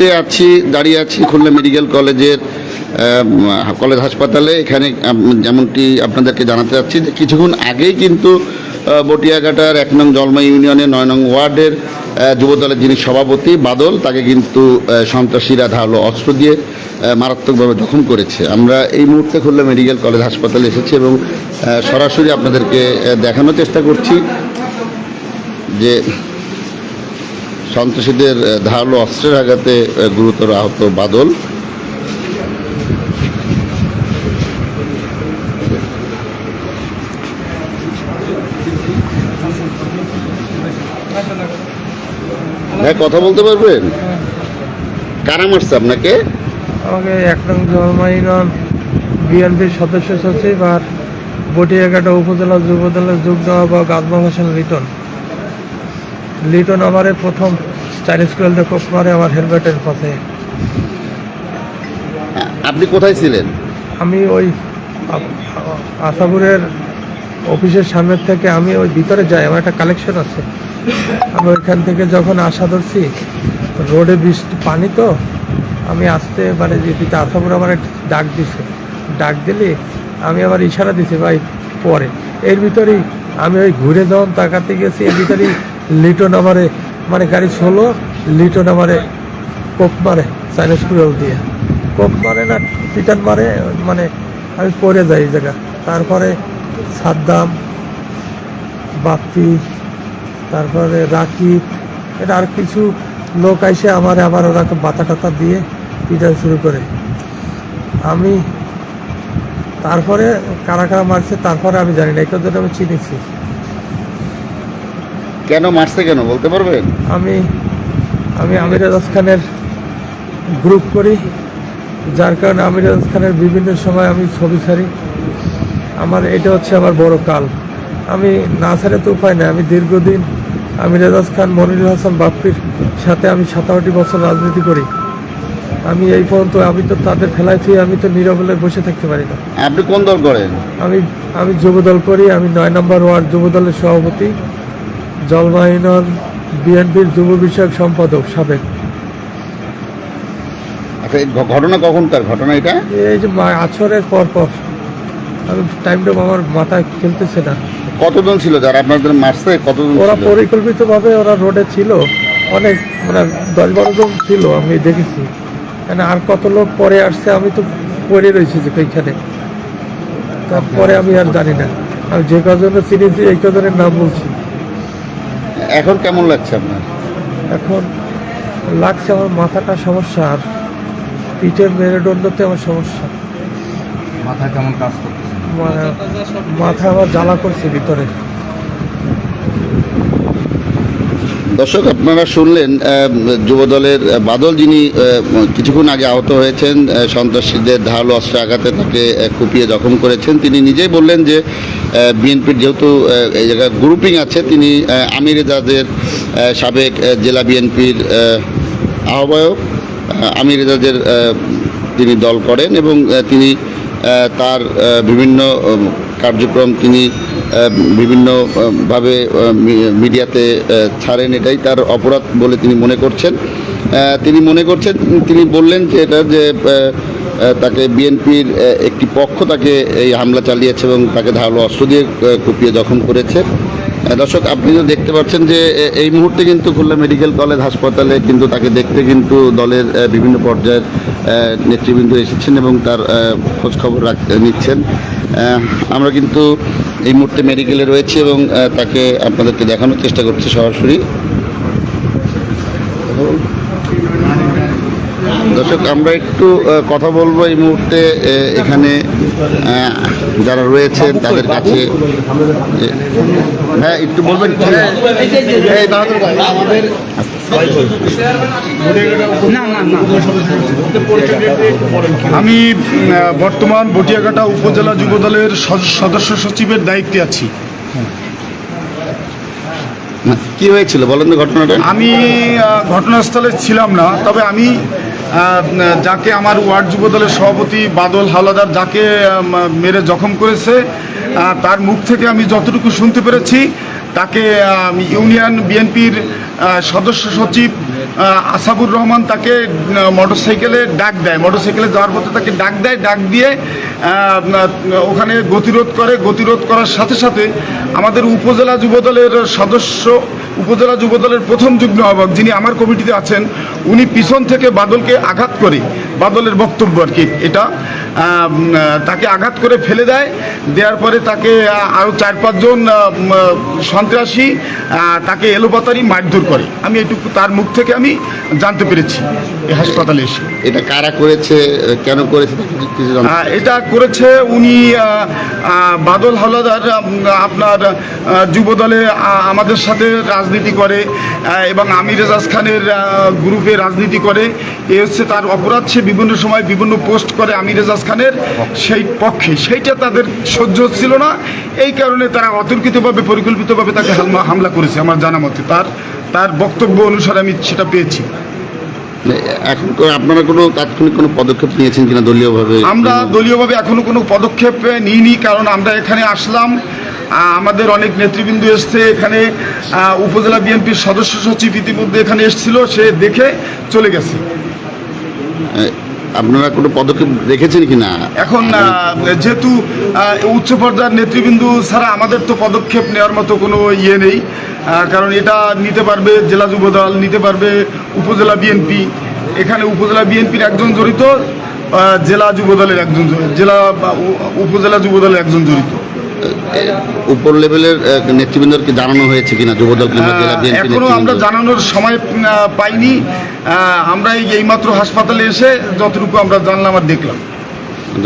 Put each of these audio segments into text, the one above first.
মুহূর্তে আছি, দাঁড়িয়ে আছি খুলনা মেডিকেল কলেজের কলেজ হাসপাতালে। এখানে যেমনটি আপনাদেরকে জানাতে চাচ্ছি যে কিছুক্ষণ আগেই কিন্তু বটিয়াঘাটার এক নং জলমা ইউনিয়নের নয় নং ওয়ার্ডের যুবদলের যিনি সভাপতি বাদল, তাকে কিন্তু সন্ত্রাসীরা ধারালো অস্ত্র দিয়ে মারাত্মকভাবে জখম করেছে। আমরা এই মুহূর্তে খুলনা মেডিকেল কলেজ হাসপাতালে এসেছি এবং সরাসরি আপনাদেরকে দেখানোর চেষ্টা করছি যে সন্ত্রাসীদের ধারালো অস্ত্রের আঘাতে গুরুতর আহত বাদল। হ্যাঁ কথা বলতে পারবেন? কারা মারছে আপনাকে? আমাকে এক নং বিএনপির সদস্য সচিব আর বটিয়াঘাটা উপজেলা যুব দলের যুগ্ম আহ্বায়ক আজমল হোসেন লিটন। লিটন আমারে প্রথম চাইনিজ স্কুল দিয়ে কোপ মারে আমার হেলমেটের পথে। আপনি কোথায় ছিলেন? আমি ওই আশাপুরের অফিসের সামনের থেকে আমি ওই ভিতরে যাই আমার একটা কালেকশন আছে। আমি ওইখান থেকে যখন আশা ধরছি রোডে বৃষ্টি পানি তো আমি আসতে মানে যেতে আশাপুর আমার একটা ডাক দিছে। ডাক দিলে আমি আবার ইশারা দিছি ভাই পরে। এর ভিতরেই আমি ওই ঘুরে যখন তাকাতে গেছি এর ভিতরেই লিটন আমারে মানে গাড়ি ছোলো লিটন আমারে কোপ মারে চাইনিজ কুড়াল দিয়ে। কোপ মারে না পিটান মারে মানে আমি পড়ে যাই এই জায়গা। তারপরে সাদ্দাম বাপ্পি তারপরে রাকিব, এটা আর কিছু লোক আইসে আমার আবার ওরা বাতা টাতা দিয়ে পিটান শুরু করে। আমি তারপরে কারা কারা মারছে, তারপরে আমি জানি না, এই আমি চিনেছি। কেন মারছে কেন বলতে পারবেন? আমি আমি আমির খানের গ্রুপ করি যার কারণে আমির আজাদ খানের বিভিন্ন সময় আমি ছবি ছাড়ি। আমার এটা হচ্ছে আমার বড় কাল। আমি না ছাড়ে তো উপায় নেই। আমি দীর্ঘদিন আমির আজাদ খান মনিরুল হাসান বাপ্পির সাথে আমি সাতাশটি বছর রাজনীতি করি। আমি এই পর্যন্ত আমি তো তাদের ফেলায় থুয়ে আমি তো নীরবলে বসে থাকতে পারি না। আপনি কোন দল করেন? আমি আমি যুবদল করি আমি নয় নম্বর ওয়ার্ড যুবদলের সভাপতি। জলবাহিনন বিএনপির যুব বিষয়ক সম্পাদক সাবেক। আচ্ছা এই ঘ- ঘটনা কখনকার ঘটনা এটা? এই যে আছরের পর পর। আমি টাইমটা আমার মাথায় খেলতেছে না। কতজন ছিল যারা আপনাদের মারছে? কতজন ওরা পরিকল্পিতভাবে ওরা রোডে ছিল। অনেক মানে দশ বারো জন ছিল আমি দেখেছি। মানে আর কত লোক পরে আসছে আমি তো পড়ে রয়েছি যে এইখানে। তারপরে আমি আর জানি না। আমি যে কজনের চিনেছি এই কজনের নাম বলছি। এখন কেমন লাগছে আপনার? এখন লাগছে আমার মাথাটা সমস্যা আর পিঠের মেরুদণ্ডতে আমার সমস্যা। মাথা কেমন কাজ করতেছে? মানে মাথা আমার জ্বালা করছে ভিতরে। দর্শক আপনারা শুনলেন যুবদলের বাদল যিনি কিছুক্ষণ আগে আহত হয়েছেন সন্ত্রাসীদের ধারালো অস্ত্র আঘাতে তাকে কুপিয়ে জখম করেছেন। তিনি নিজেই বললেন যে বিএনপির যেহেতু এই জায়গায় গ্রুপিং আছে তিনি আমির এজাজের সাবেক জেলা বিএনপির আহ্বায়ক। আহ, আমির এজাজের তিনি দল করেন এবং তিনি তার বিভিন্ন কার্যক্রম তিনি আহ, বিভিন্ন আহ, ভাবে আহ, মি- মিডিয়াতে ছাড়েন। এটাই তার অপরাধ বলে তিনি মনে করছেন। তিনি মনে করছেন তিনি বললেন যে এটা যে তাকে বিএনপির একটি পক্ষ তাকে এই হামলা চালিয়েছে এবং তাকে ধারালো অস্ত্র দিয়ে কুপিয়ে জখম করেছে। দর্শক, আপনি তো দেখতে পাচ্ছেন যে এই মুহূর্তে কিন্তু খুলনা মেডিকেল কলেজ হাসপাতালে কিন্তু তাকে দেখতে কিন্তু দলের বিভিন্ন পর্যায়ের নেতৃবৃন্দ এসেছেন এবং তার খোঁজখবর নিচ্ছেন। আমরা কিন্তু এই মুহূর্তে মেডিকেলে রয়েছি এবং তাকে আপনাদেরকে দেখানোর চেষ্টা করছি সরাসরি। দর্শক আমরা একটু কথা বলব এই মুহূর্তে এখানে যারা রয়েছেন তাদের কাছে হ্যাঁ একটু বলবেন আমাদের আমি বর্তমান বটিয়াঘাটা উপজেলা যুবদলের সদস্য সচিবের দায়িত্বে আছি। কি হয়েছিল? বলেন ঘটনাটা। আমি ঘটনাস্থলে ছিলাম না তবে আমি যাকে আমার ওয়ার্ড যুবদলের সভাপতি বাদল হাওলাদার যাকে মেরে জখম করেছে তার মুখ থেকে আমি যতটুকু শুনতে পেরেছি, তাকে ইউনিয়ন বিএনপির সদস্য সচিব আসাবুর রহমান তাকে মোটরসাইকেলে ডাক দেয়। মোটরসাইকেলে যাওয়ার পথে তাকে ডাক দেয়, ডাক দিয়ে ওখানে গতিরোধ করে। গতিরোধ করার সাথে সাথে আমাদের উপজেলা যুবদলের সদস্য উপজেলা যুবদলের প্রথম যুগ্ম আহ্বায়ক যিনি আমার কমিটিতে আছেন উনি পিছন থেকে বাদলকে আঘাত করে বাদলের বক্তব্য আর কি। এটা তাকে আঘাত করে ফেলে দেয় দেওয়ার পরে তাকে আরও চার পাঁচজন সন্ত্রাসী তাকে এলোপাতারি মারধর করে। আমি এটুকু তার মুখ থেকে আমি জানতে পেরেছি এই হাসপাতালে এসে। এটা কারা করেছে কেন করেছে এটা করেছে উনি বাদল হাওলাদার আপনার যুবদলে আমাদের সাথে রাজনীতি করে এবং আমির রেজাজ খানের গ্রুপে রাজনীতি করে। এ হচ্ছে তার অপরাধ। সে বিভিন্ন সময় বিভিন্ন পোস্ট করে আমির রেজাজ খানের সেই পক্ষে। সেইটা তাদের সহ্য হচ্ছিল না। এই কারণে তারা অতর্কিতভাবে পরিকল্পিতভাবে তাকে হামলা হামলা করেছে আমার জানা মতে। তার তার বক্তব্য অনুসারে আমি সেটা পেয়েছি। এখন আপনারা কোনো তাৎক্ষণিক কোনো পদক্ষেপ নিয়েছেন কিনা দলীয়ভাবে? আমরা দলীয়ভাবে এখনও কোনো পদক্ষেপ নিইনি কারণ আমরা এখানে আসলাম। আমাদের অনেক নেতৃবৃন্দ এসছে এখানে উপজেলা বিএনপির সদস্য সচিব ইতিমধ্যে এখানে এসেছিল সে দেখে চলে গেছে। আপনারা কোনো পদক্ষেপ রেখেছেন কিনা? এখন যেহেতু উচ্চ পর্যায়ের নেতৃবৃন্দ ছাড়া আমাদের তো পদক্ষেপ নেওয়ার মতো কোনো ইয়ে নেই কারণ এটা নিতে পারবে জেলা যুবদল নিতে পারবে উপজেলা বিএনপি। এখানে উপজেলা বিএনপির একজন জড়িত জেলা যুবদলের একজন জড়িত, জেলা উপজেলা যুবদলের একজন জড়িত। উপর লেভেলের নেতৃবৃন্দকে জানানো হয়েছে কিনা? যুবদল কিংবা জেলা বিএনপি এখনও আমরা জানানোর সময় পাইনি। আমরা এই এইমাত্র হাসপাতালে এসে যতটুকু আমরা জানলাম আর দেখলাম।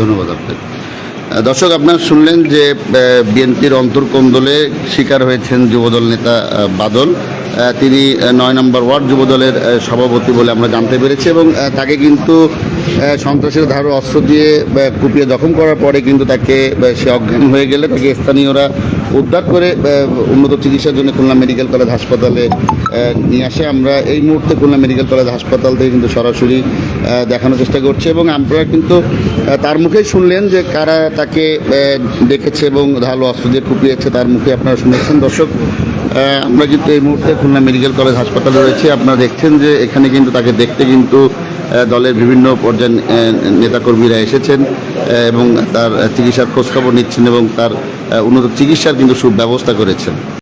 ধন্যবাদ আপনাকে। দর্শক আপনারা শুনলেন যে বিএনপির অন্তর্কন্দলে শিকার হয়েছেন যুবদল নেতা বাদল। তিনি নয় নম্বর ওয়ার্ড যুবদলের সভাপতি বলে আমরা জানতে পেরেছি এবং তাকে কিন্তু সন্ত্রাসের ধারো অস্ত্র দিয়ে কুপিয়ে জখম করার পরে কিন্তু তাকে সে অজ্ঞান হয়ে গেলে তাকে স্থানীয়রা উদ্ধার করে উন্নত চিকিৎসার জন্য খুলনা মেডিকেল কলেজ হাসপাতালে নিয়ে আসে। আমরা এই মুহূর্তে খুলনা মেডিকেল কলেজ হাসপাতাল থেকে কিন্তু সরাসরি দেখানোর চেষ্টা করছি এবং আমরা কিন্তু তার মুখেই শুনলেন যে কারা তাকে দেখেছে এবং ধারালো অস্ত্র দিয়ে কুপিয়েছে, তার মুখে আপনারা শুনেছেন। দর্শক আমরা কিন্তু এই মুহূর্তে খুলনা মেডিকেল কলেজ হাসপাতালে রয়েছি। আপনারা দেখছেন যে এখানে কিন্তু তাকে দেখতে কিন্তু দলের বিভিন্ন পর্যায়ে নেতাকর্মীরা এসেছেন এবং তার চিকিৎসার খোঁজখবর নিচ্ছেন এবং তার উন্নত চিকিৎসার কিন্তু সুব্যবস্থা করেছেন।